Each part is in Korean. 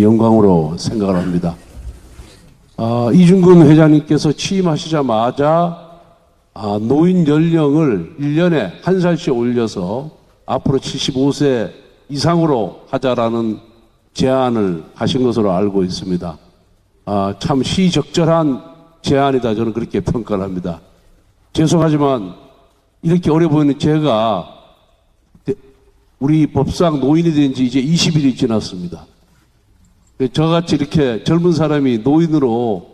영광으로 생각을 합니다. 아, 이준근 회장님께서 취임하시자마자 아, 노인 연령을 1년에 한 살씩 올려서 앞으로 75세 이상으로 하자라는 제안을 하신 것으로 알고 있습니다. 아, 참 시적절한 제안이다 저는 그렇게 평가를 합니다. 죄송하지만 이렇게 어려 보이는 제가 우리 법상 노인이 된 지 이제 20일이 지났습니다. 저같이 이렇게 젊은 사람이 노인으로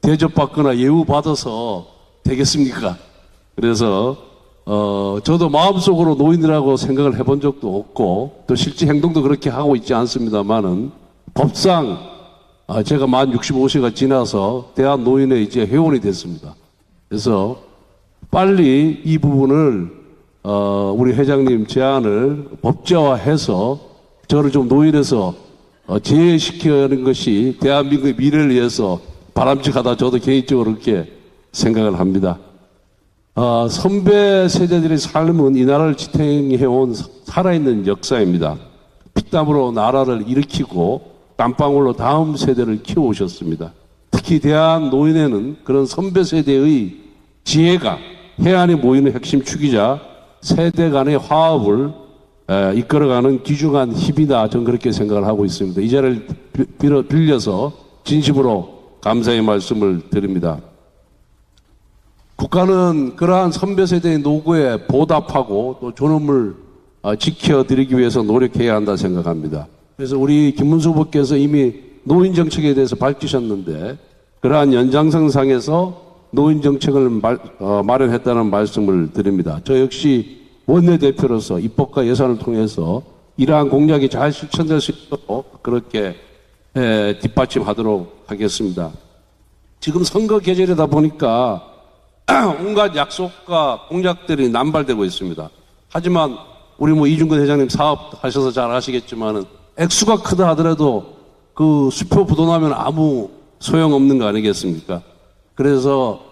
대접받거나 예우받아서 되겠습니까? 그래서 어 저도 마음속으로 노인이라고 생각을 해본 적도 없고 또 실제 행동도 그렇게 하고 있지 않습니다만은 법상 아, 제가 만 65세가 지나서 대한 노인의 이제 회원이 됐습니다. 그래서 빨리 이 부분을 어, 우리 회장님 제안을 법제화해서 저를 좀 노인에서 어, 제외시키는 것이 대한민국의 미래를 위해서 바람직하다 저도 개인적으로 그렇게 생각을 합니다. 어, 선배 세대들의 삶은 이 나라를 지탱해온 살아있는 역사입니다. 피땀으로 나라를 일으키고 땀방울로 다음 세대를 키워오셨습니다. 특히 대한 노인에는 그런 선배 세대의 지혜가 해안에 모이는 핵심 축이자 세대 간의 화합을 에, 이끌어가는 귀중한 힘이다. 저는 그렇게 생각을 하고 있습니다. 이 자리를 비- 빌어- 빌려서 진심으로 감사의 말씀을 드립니다. 국가는 그러한 선배 세대의 노고에 보답하고 또 존엄을 어, 지켜드리기 위해서 노력해야 한다 생각합니다. 그래서 우리 김문수 후보께서 이미 노인 정책에 대해서 밝히셨는데 그러한 연장선상에서 노인 정책을 말- 어, 마련했다는 말씀을 드립니다. 저 역시 원내대표로서 입법과 예산을 통해서 이러한 공약이 잘 실천될 수 있도록 그렇게 에, 뒷받침하도록 하겠습니다. 지금 선거 계절이다 보니까 온갖 약속과 공약들이 남발되고 있습니다. 하지만 우리 뭐 이준근 회장님 사업 하셔서 잘 아시겠지만은 액수가 크다 하더라도 그 수표 부도나면 아무 소용없는 거 아니겠습니까? 그래서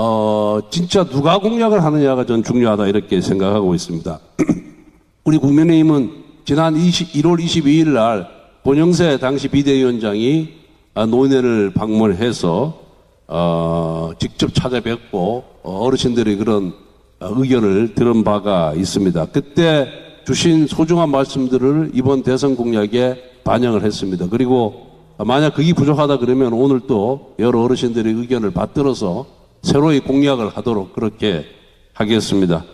어 진짜 누가 공약을 하느냐가 전 중요하다 이렇게 생각하고 있습니다. 우리 국민의힘은 지난 20, 1월 22일 날 권영세 당시 비대위원장이 아, 노인회를 방문해서 어, 직접 찾아뵙고 어, 어르신들의 그런 어, 의견을 들은 바가 있습니다. 그때 주신 소중한 말씀들을 이번 대선 공약에 반영을 했습니다. 그리고 만약 그게 부족하다 그러면 오늘 또 여러 어르신들의 의견을 받들어서 새로이 공약을 하도록 그렇게 하겠습니다.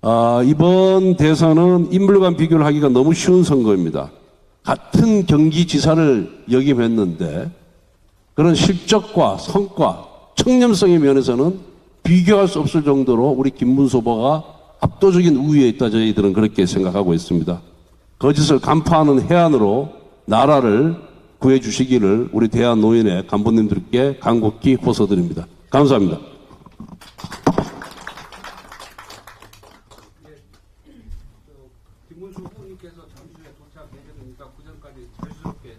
아, 이번 대선은 인물 간 비교를 하기가 너무 쉬운 선거입니다. 같은 경기지사를 역임했는데 그런 실적과 성과, 청렴성의 면에서는 비교할 수 없을 정도로 우리 김문수 후보가 압도적인 우위에 있다 저희들은 그렇게 생각하고 있습니다. 거짓을 간파하는 해안으로 나라를 구해 주시기를 우리 대한 노인의 간부님들께 간곡히 호소드립니다. 감사합니다. 자유스럽게